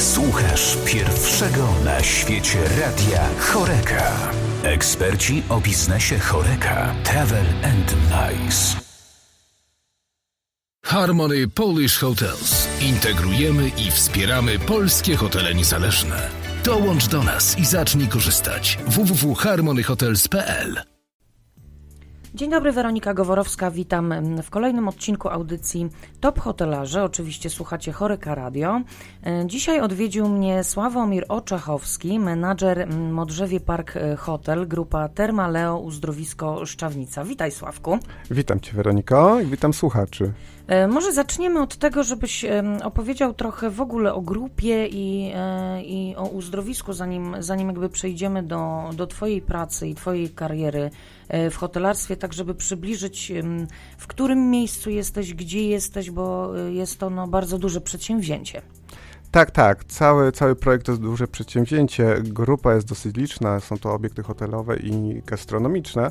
Słuchasz pierwszego na świecie radia Choreka. Eksperci o biznesie Choreka. Travel and Nice. Harmony Polish Hotels. Integrujemy i wspieramy polskie hotele niezależne. Dołącz do nas i zacznij korzystać. www.harmonyhotels.pl Dzień dobry, Weronika Goworowska. Witam w kolejnym odcinku audycji Top Hotelarze. Oczywiście słuchacie Choryka Radio. Dzisiaj odwiedził mnie Sławomir Oczechowski, menadżer Modrzewie Park Hotel, grupa Termaleo Uzdrowisko Szczawnica. Witaj, Sławku. Witam Cię, Weroniko, i witam słuchaczy. E, Może zaczniemy od tego, żebyś opowiedział trochę w ogóle o grupie i, e, i o uzdrowisku, zanim, zanim jakby przejdziemy do, do Twojej pracy i Twojej kariery e, w hotelarstwie, tak żeby przybliżyć, w którym miejscu jesteś, gdzie jesteś, bo jest to no, bardzo duże przedsięwzięcie. Tak, tak, cały, cały projekt to jest duże przedsięwzięcie. Grupa jest dosyć liczna, są to obiekty hotelowe i gastronomiczne.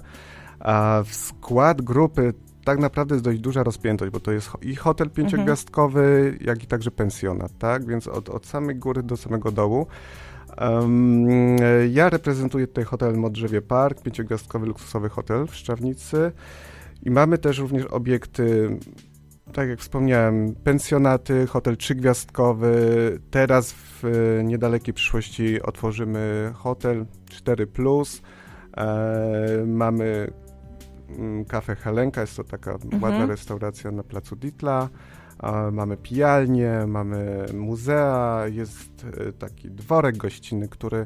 A w skład grupy tak naprawdę jest dość duża rozpiętość, bo to jest i hotel pięciogwiazdkowy, jak i także pensjonat, tak? Więc od, od samej góry do samego dołu. Em, ja reprezentuję tutaj hotel Modrzewie Park, pięciogwiazdkowy luksusowy hotel w Szczawnicy. I mamy też również obiekty, tak jak wspomniałem, pensjonaty, hotel trzygwiazdkowy. Teraz w e, niedalekiej przyszłości otworzymy hotel 4. E, mamy mm, kafę Helenka, jest to taka ładna restauracja na placu Ditla. Mamy pijalnię, mamy muzea, jest e, taki dworek gościnny, który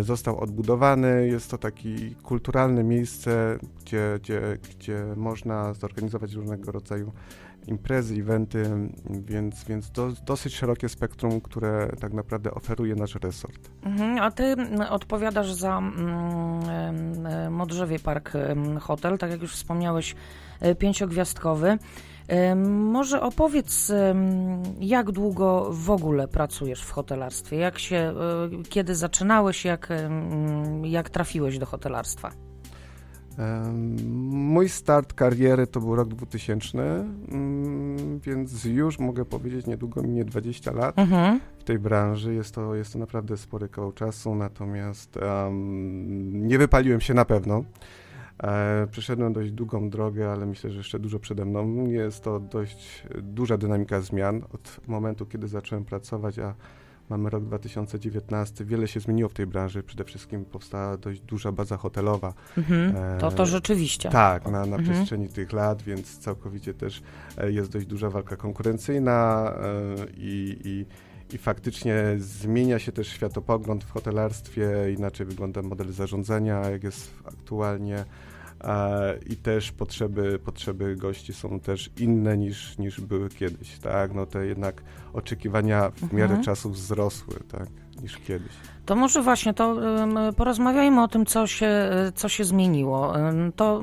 został odbudowany. Jest to takie kulturalne miejsce, gdzie, gdzie, gdzie można zorganizować różnego rodzaju imprezy, eventy, więc, więc do, dosyć szerokie spektrum, które tak naprawdę oferuje nasz resort. Mhm, a ty odpowiadasz za mm, e, Modrzewie Park Hotel, tak jak już wspomniałeś, e, pięciogwiazdkowy. Może opowiedz, jak długo w ogóle pracujesz w hotelarstwie? Jak się, e, kiedy zaczynałeś, jak, jak trafiłeś do hotelarstwa? Mój start kariery to był rok 2000, mm, więc już mogę powiedzieć, niedługo minie 20 lat Mhm. w tej branży. Jest to, jest to naprawdę spory kawał czasu, natomiast em, nie wypaliłem się na pewno. E, przeszedłem dość długą drogę, ale myślę, że jeszcze dużo przede mną. Jest to dość duża dynamika zmian od momentu, kiedy zacząłem pracować, a mamy rok 2019. Wiele się zmieniło w tej branży. Przede wszystkim powstała dość duża baza hotelowa. Mhm. To, to E, rzeczywiście. Tak, na, na Mhm. przestrzeni tych lat, więc całkowicie też e, jest dość duża walka konkurencyjna e, i, i, i faktycznie zmienia się też światopogląd w hotelarstwie, inaczej wygląda model zarządzania, jak jest aktualnie. I też potrzeby, potrzeby gości są też inne niż, niż były kiedyś, tak? No te jednak oczekiwania w miarę Mhm. czasów wzrosły, tak? Niż kiedyś. To może właśnie, to porozmawiajmy o tym, co się, e, co się zmieniło. To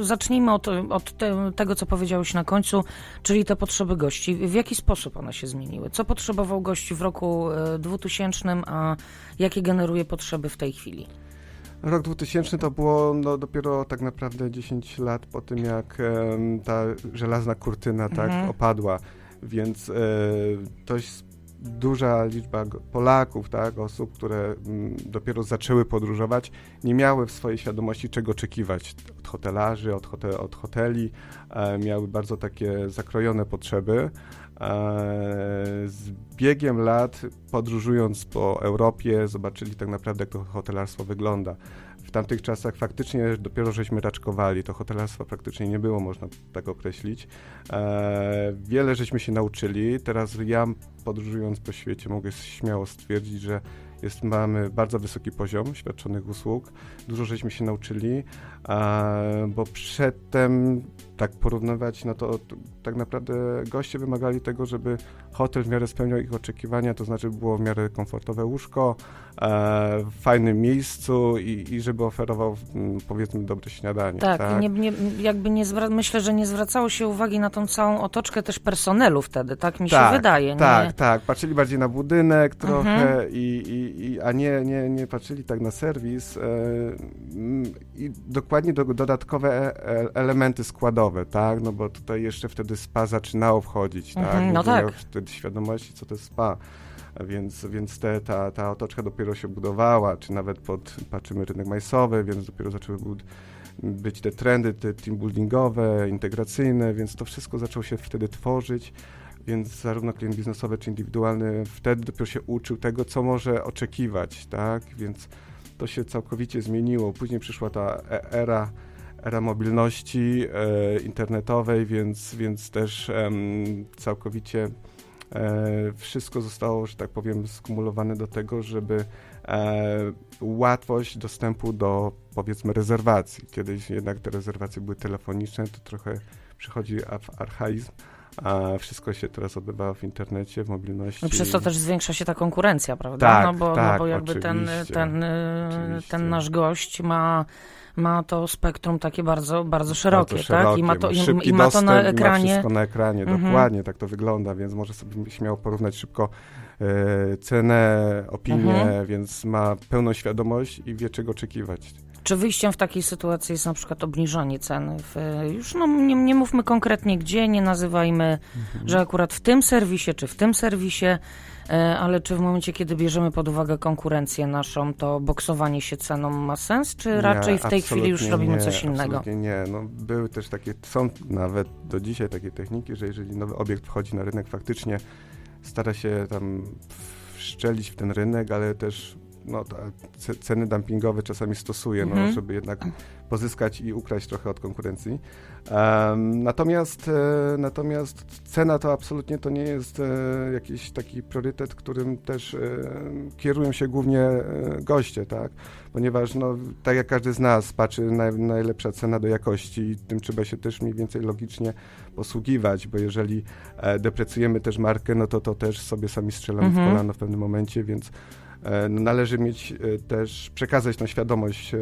zacznijmy od, od te, tego, co powiedziałeś na końcu, czyli te potrzeby gości. W jaki sposób one się zmieniły? Co potrzebował gości w roku e, 2000, a jakie generuje potrzeby w tej chwili? Rok 2000 to było no, dopiero tak naprawdę 10 lat po tym, jak em, ta żelazna kurtyna tak Mhm. opadła, więc e, duża liczba Polaków, tak, osób, które mm, dopiero zaczęły podróżować, nie miały w swojej świadomości czego oczekiwać od hotelarzy, od, hote, od hoteli, e, miały bardzo takie zakrojone potrzeby. E, Z biegiem lat, podróżując po Europie, zobaczyli tak naprawdę, jak to hotelarstwo wygląda. W tamtych czasach faktycznie dopiero żeśmy raczkowali, to hotelarstwa praktycznie nie było, można tak określić. E, wiele żeśmy się nauczyli. Teraz ja, podróżując po świecie, mogę śmiało stwierdzić, że jest, mamy bardzo wysoki poziom świadczonych usług. Dużo żeśmy się nauczyli, e, bo przedtem, tak porównywać, no to tak naprawdę goście wymagali tego, żeby hotel w miarę spełniał ich oczekiwania, to znaczy było w miarę komfortowe łóżko, e, w fajnym miejscu i, i żeby oferował mm, powiedzmy dobre śniadanie. Tak, Nie, nie, jakby nie zwra- myślę, że nie zwracało się uwagi na tą całą otoczkę też personelu wtedy, tak mi się Tak, wydaje. Tak, nie? tak. Patrzyli bardziej na budynek trochę, Mhm. i, i, i, a nie, nie, nie patrzyli tak na serwis. E, I dokładnie do, dodatkowe e, e, elementy składowe, tak? No bo tutaj jeszcze wtedy spa zaczynało wchodzić, tak? no Nikt nie tak. wtedy świadomości, co to jest spa. Więc, więc te, ta, ta otoczka dopiero się budowała, czy nawet pod, patrzymy rynek majsowy, więc dopiero zaczęły bud- być te trendy te teambuildingowe, integracyjne, więc to wszystko zaczęło się wtedy tworzyć, więc zarówno klient biznesowy czy indywidualny wtedy dopiero się uczył tego, co może oczekiwać, tak, więc to się całkowicie zmieniło. Później przyszła ta e- era, era mobilności e, internetowej, więc, więc też całkowicie e, wszystko zostało, że tak powiem, skumulowane do tego, żeby e, łatwość dostępu do powiedzmy rezerwacji. Kiedyś jednak te rezerwacje były telefoniczne, to trochę przychodzi w archaizm, a wszystko się teraz odbywa w internecie, w mobilności. No przez to też zwiększa się ta konkurencja, prawda? Tak, no, bo, no tak, bo jakby ten, ten, y, oczywiście. ten nasz gość ma, ma to spektrum takie bardzo, bardzo szerokie, Bardzo tak? I ma to, i, szybki i ma to na i Ma ekranie. wszystko na ekranie, Mhm. dokładnie tak to wygląda, więc może sobie śmiało porównać szybko e, cenę, opinię, Mhm. więc ma pełną świadomość i wie czego oczekiwać. Czy wyjściem w takiej sytuacji jest na przykład obniżanie ceny? W, już no, nie, nie mówmy konkretnie gdzie, nie nazywajmy, Mhm. że akurat w tym serwisie czy w tym serwisie, e, ale czy w momencie, kiedy bierzemy pod uwagę konkurencję naszą, to boksowanie się ceną ma sens, czy Nie, raczej w tej chwili już robimy nie, coś innego? Absolutnie nie. No, były też takie, są nawet do dzisiaj takie techniki, że jeżeli nowy obiekt wchodzi na rynek, faktycznie stara się tam wszczelić w ten rynek, ale też no, ceny dumpingowe czasami stosuje, no, Mhm. żeby jednak pozyskać i ukraść trochę od konkurencji. Em, natomiast, e, natomiast cena to absolutnie to nie jest e, jakiś taki priorytet, którym też e, kierują się głównie e, goście, tak? Ponieważ, no, tak jak każdy z nas patrzy na najlepsza cena do jakości i tym trzeba się też mniej więcej logicznie posługiwać, bo jeżeli e, deprecujemy też markę, no to to też sobie sami strzelamy Mhm. w kolano w pewnym momencie, więc należy mieć e, też, przekazać tą świadomość e,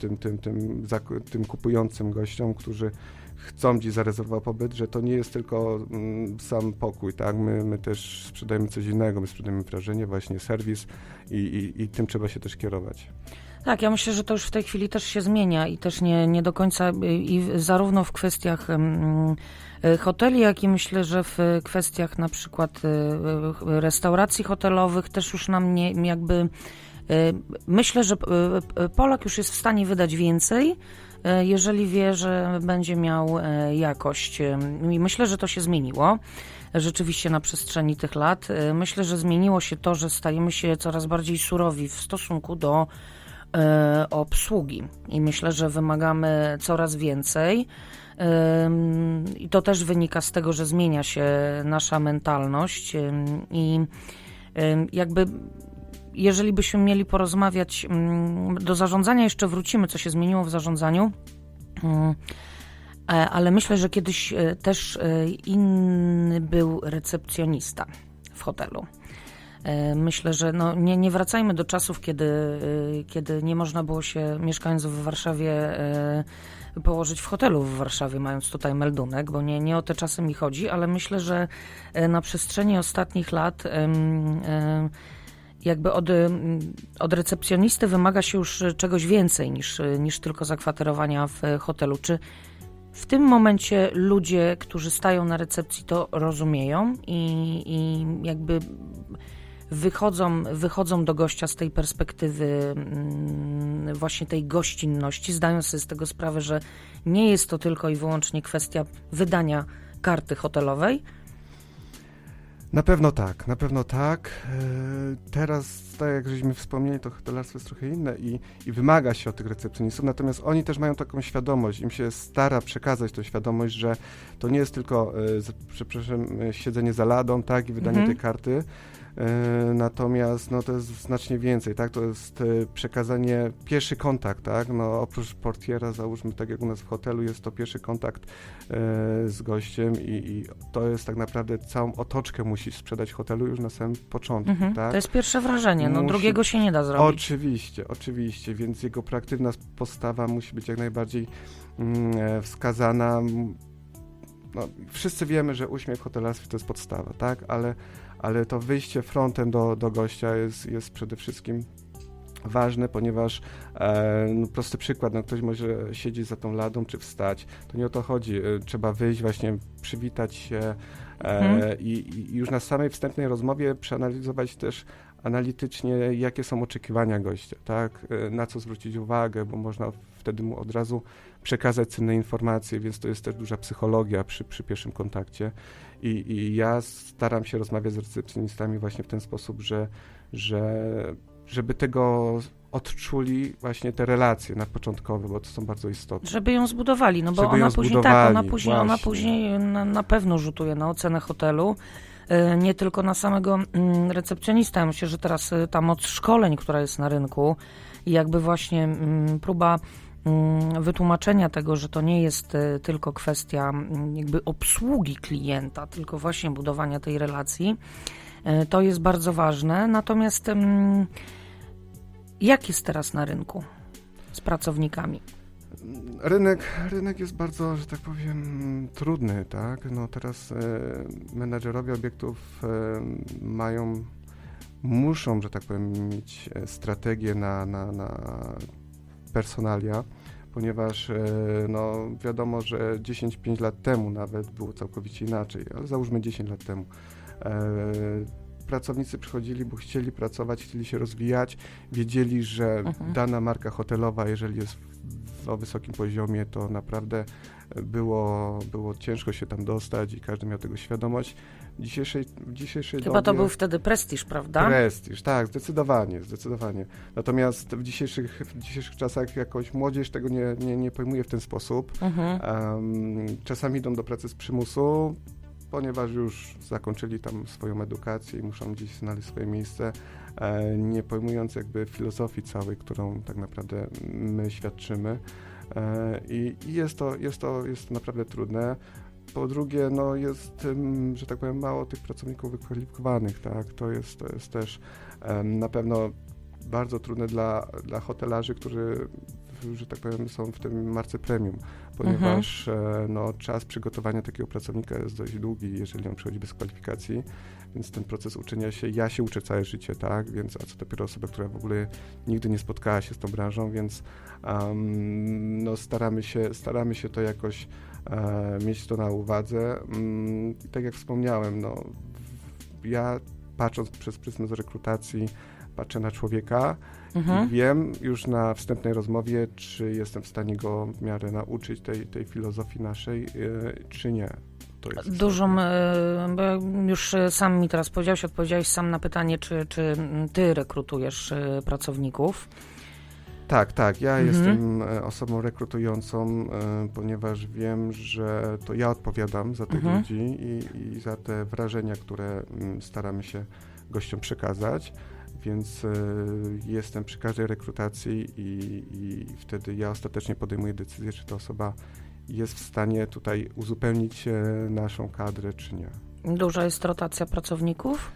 tym, tym, tym, tym kupującym gościom, którzy chcą dziś zarezerwować pobyt, że to nie jest tylko mm, sam pokój, tak? My, my też sprzedajemy coś innego, my sprzedajemy wrażenie, właśnie serwis i, i, i tym trzeba się też kierować. Tak, ja myślę, że to już w tej chwili też się zmienia i też nie, nie do końca, y, i zarówno w kwestiach mm, y, hoteli, jak i myślę, że w kwestiach na przykład y, restauracji hotelowych też już nam nie jakby. Myślę, że Polak już jest w stanie wydać więcej, jeżeli wie, że będzie miał jakość. I myślę, że to się zmieniło rzeczywiście na przestrzeni tych lat. Myślę, że zmieniło się to, że stajemy się coraz bardziej surowi w stosunku do obsługi i myślę, że wymagamy coraz więcej. I to też wynika z tego, że zmienia się nasza mentalność i jakby jeżeli byśmy mieli porozmawiać ym, do zarządzania, jeszcze wrócimy, co się zmieniło w zarządzaniu. Ym, e, Ale myślę, że kiedyś e, też e, inny był recepcjonista w hotelu. E, Myślę, że no nie, nie wracajmy do czasów, kiedy, e, kiedy nie można było się mieszkając w Warszawie e, położyć w hotelu w Warszawie, mając tutaj meldunek, bo nie, nie o te czasy mi chodzi, ale myślę, że na przestrzeni ostatnich lat jakby od, od recepcjonisty wymaga się już czegoś więcej niż, niż tylko zakwaterowania w hotelu. Czy w tym momencie ludzie, którzy stają na recepcji, to rozumieją i, i jakby wychodzą, wychodzą do gościa z tej perspektywy mm, właśnie tej gościnności, zdają sobie z tego sprawę, że nie jest to tylko i wyłącznie kwestia wydania karty hotelowej. Na pewno tak, na pewno tak. E, Teraz, tak jak żeśmy wspomnieli, to hotelarstwo jest trochę inne i, i wymaga się od tych recepcjonistów, natomiast oni też mają taką świadomość, im się stara przekazać tą świadomość, że to nie jest tylko, e, przepraszam, e, siedzenie za ladą, tak, i wydanie Mhm. tej karty, natomiast no, to jest znacznie więcej, tak, to jest e, przekazanie, pierwszy kontakt, tak, no oprócz portiera, załóżmy, tak jak u nas w hotelu, jest to pierwszy kontakt e, z gościem i, i to jest tak naprawdę całą otoczkę musi sprzedać hotelu już na samym początku, Mhm. tak? To jest pierwsze wrażenie, no Musi- drugiego się nie da zrobić. Oczywiście, oczywiście, więc jego proaktywna postawa musi być jak najbardziej mm, e, wskazana. No, wszyscy wiemy, że uśmiech w hotelarstwie to jest podstawa, tak? Ale, ale to wyjście frontem do, do gościa jest, jest przede wszystkim ważne, ponieważ e, no, prosty przykład, no, ktoś może siedzieć za tą ladą czy wstać, to nie o to chodzi, e, trzeba wyjść właśnie, przywitać się, Mhm. i, I już na samej wstępnej rozmowie przeanalizować też analitycznie, jakie są oczekiwania gościa, tak? E, Na co zwrócić uwagę, bo można wtedy mu od razu przekazać cenne informacje, więc to jest też duża psychologia przy, przy pierwszym kontakcie. I, I ja staram się rozmawiać z recepcjonistami właśnie w ten sposób, że, że żeby tego odczuli właśnie te relacje na początkowe, bo to są bardzo istotne. Żeby ją zbudowali, no bo Żeby ona później tak, ona później, ona później na, na pewno rzutuje na ocenę hotelu. e, Nie tylko na samego mm, recepcjonista. Ja myślę, że teraz e, ta moc szkoleń, która jest na rynku i jakby właśnie mm, próba wytłumaczenia tego, że to nie jest e, tylko kwestia mm, jakby obsługi klienta, tylko właśnie budowania tej relacji, e, to jest bardzo ważne. Natomiast mm, jak jest teraz na rynku z pracownikami? Rynek, rynek jest bardzo, że tak powiem, trudny, tak? No teraz e, menadżerowie obiektów e, mają, muszą, że tak powiem, mieć e, strategię na, na, na personalia, ponieważ e, no, wiadomo, że 10-5 lat temu nawet było całkowicie inaczej, ale załóżmy 10 lat temu. E, pracownicy przychodzili, bo chcieli pracować, chcieli się rozwijać, wiedzieli, że Mhm. dana marka hotelowa, jeżeli jest o wysokim poziomie, to naprawdę było, było ciężko się tam dostać i każdy miał tego świadomość. W dzisiejszej, w dzisiejszej Chyba to dobie... był wtedy prestiż, prawda? Prestiż, tak, zdecydowanie, zdecydowanie. Natomiast w dzisiejszych, w dzisiejszych czasach jakoś młodzież tego nie, nie, nie pojmuje w ten sposób. Mhm. Em, czasami idą do pracy z przymusu, ponieważ już zakończyli tam swoją edukację i muszą gdzieś znaleźć swoje miejsce, e, nie pojmując jakby filozofii całej, którą tak naprawdę my świadczymy. E, I jest, to, jest, to, jest to naprawdę trudne. Po drugie, no jest, że tak powiem, mało tych pracowników wykwalifikowanych, tak? To jest, to jest też na pewno bardzo trudne dla, dla hotelarzy, którzy, że tak powiem, są w tym marce premium, ponieważ e, no, czas przygotowania takiego pracownika jest dość długi, jeżeli on przychodzi bez kwalifikacji, więc ten proces uczenia się, ja się uczę całe życie, tak, więc a co dopiero osoba, która w ogóle nigdy nie spotkała się z tą branżą, więc em, no, staramy, się, staramy się to jakoś e, mieć to na uwadze. I tak jak wspomniałem, no, ja patrząc przez pryzmat rekrutacji, patrzę na człowieka Mhm. i wiem już na wstępnej rozmowie, czy jestem w stanie go w miarę nauczyć tej, tej filozofii naszej, e, czy nie. Dużą, e, bo już e, sam mi teraz powiedziałeś, odpowiedziałeś sam na pytanie, czy, czy ty rekrutujesz pracowników. Tak, tak. Ja Mhm. jestem osobą rekrutującą, ponieważ wiem, że to ja odpowiadam za tych Mhm. ludzi i, i za te wrażenia, które staramy się gościom przekazać. Więc e, jestem przy każdej rekrutacji i, i wtedy ja ostatecznie podejmuję decyzję, czy ta osoba jest w stanie tutaj uzupełnić e, naszą kadrę, czy nie. Duża jest rotacja pracowników.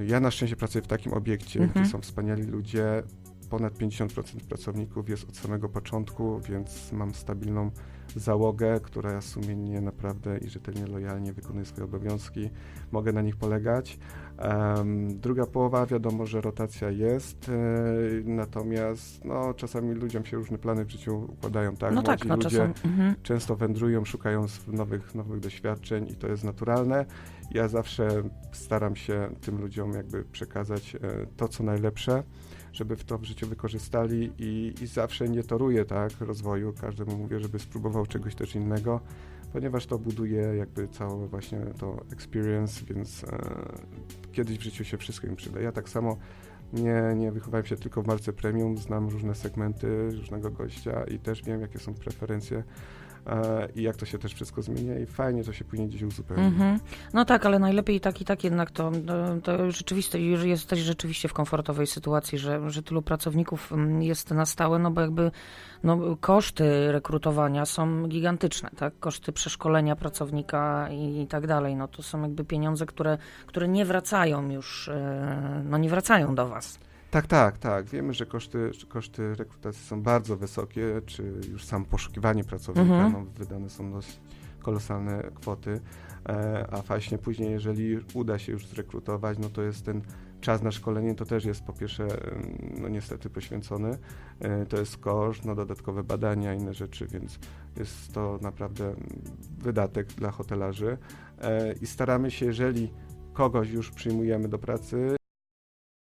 E, Ja na szczęście pracuję w takim obiekcie, Mhm. gdzie są wspaniali ludzie. Ponad 50% pracowników jest od samego początku, więc mam stabilną załogę, która sumiennie naprawdę i rzetelnie, lojalnie wykonuje swoje obowiązki. Mogę na nich polegać. Em, druga połowa, wiadomo, że rotacja jest, e, natomiast no, czasami ludziom się różne plany w życiu układają, tak? no tak, Młodzi no ludzie czasem. Mhm. często wędrują, szukają nowych, nowych doświadczeń i to jest naturalne. Ja zawsze staram się tym ludziom jakby przekazać e, to, co najlepsze, żeby w to w życiu wykorzystali i, i zawsze nie toruję tak rozwoju. Każdemu mówię, żeby spróbował czegoś też innego, ponieważ to buduje jakby całe właśnie to experience, więc e, kiedyś w życiu się wszystko im przyda. Ja tak samo nie, nie wychowałem się tylko w marce premium, znam różne segmenty różnego gościa i też wiem, jakie są preferencje i jak to się też wszystko zmienia i fajnie to się później gdzieś uzupełni. Mhm. No tak, ale najlepiej tak i tak jednak to, to, to rzeczywiście, jesteś rzeczywiście w komfortowej sytuacji, że, że tylu pracowników mm, jest na stałe, no bo jakby no, koszty rekrutowania są gigantyczne, tak? Koszty przeszkolenia pracownika i, i tak dalej. No to są jakby pieniądze, które, które nie wracają już, e, no nie wracają do was. Tak, tak, tak. Wiemy, że koszty, koszty rekrutacji są bardzo wysokie, czy już sam poszukiwanie pracownika, Mhm. no, wydane są dość kolosalne kwoty, e, a właśnie później, jeżeli uda się już zrekrutować, no to jest ten czas na szkolenie to też jest po pierwsze, no niestety poświęcony. E, To jest koszt, no dodatkowe badania, inne rzeczy, więc jest to naprawdę wydatek dla hotelarzy. E, I staramy się, jeżeli kogoś już przyjmujemy do pracy,